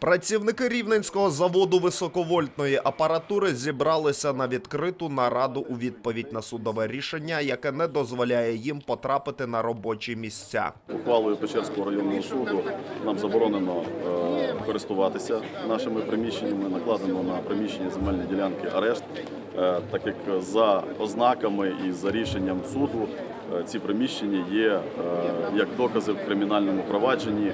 Працівники рівненського заводу високовольтної апаратури зібралися на відкриту нараду у відповідь на судове рішення, яке не дозволяє їм потрапити на робочі місця. Ухвалою Печерського районного суду нам заборонено е, користуватися нашими приміщеннями, накладено на приміщення земельні ділянки арешт, е, так як за ознаками і за рішенням суду е, ці приміщення є як докази в кримінальному провадженні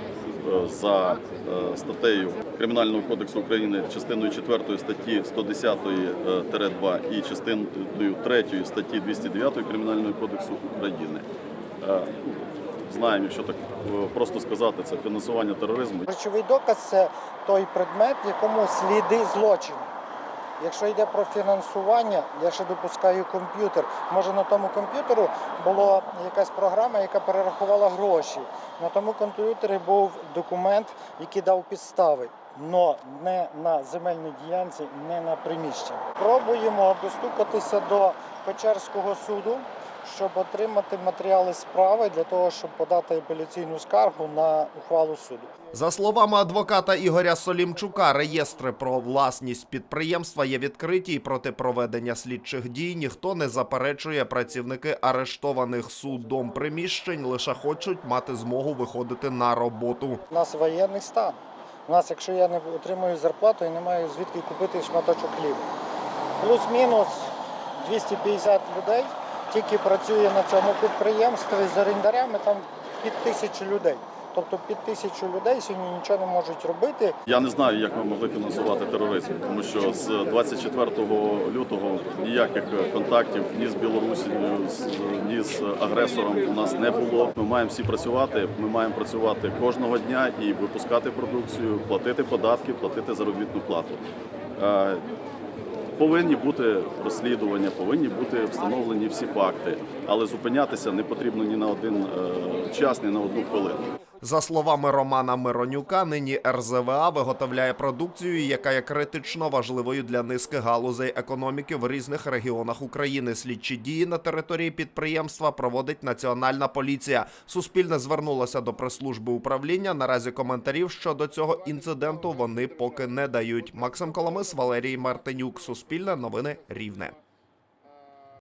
за е, статтею Кримінального кодексу України частиною 4 статті 110-2 і частиною 3 статті 209 Кримінального кодексу України. Е, Знаємо, якщо так е, просто сказати, це фінансування тероризму. Речовий доказ це той предмет, якому сліди злочину. Якщо йде про фінансування, я ще допускаю комп'ютер. Може на тому комп'ютеру була якась програма, яка перерахувала гроші. На тому комп'ютері був документ, який дав підстави, але не на земельній ділянці, не на приміщенні. Пробуємо достукатися до Печерського суду, щоб отримати матеріали справи для того, щоб подати апеляційну скаргу на ухвалу суду. За словами адвоката Ігоря Солімчука, реєстри про власність підприємства є відкриті і проти проведення слідчих дій ніхто не заперечує. Працівники арештованих судом приміщень лише хочуть мати змогу виходити на роботу. У нас воєнний стан. У нас, якщо я не отримую зарплату, я не маю звідки купити шматочок хліба. Плюс-мінус 250 людей тільки працює на цьому підприємстві з орендарями там під тисячу людей. Тобто під тисячу людей сьогодні нічого не можуть робити. Я не знаю, як ми могли фінансувати тероризм, тому що з 24 лютого ніяких контактів ні з Білорусі, ні з агресором у нас не було. Ми маємо всі працювати. Ми маємо працювати кожного дня і випускати продукцію, платити податки, платити заробітну плату. Е, Повинні бути розслідування, повинні бути встановлені всі факти, але зупинятися не потрібно ні на один е, час, ні на одну хвилину. За словами Романа Миронюка, нині РЗВА виготовляє продукцію, яка є критично важливою для низки галузей економіки в різних регіонах України. Слідчі дії на території підприємства проводить Національна поліція. Суспільне звернулося до прес-служби управління. Наразі коментарів щодо цього інциденту вони поки не дають. Максим Коломис, Валерій Мартинюк. Суспільне новини Рівне.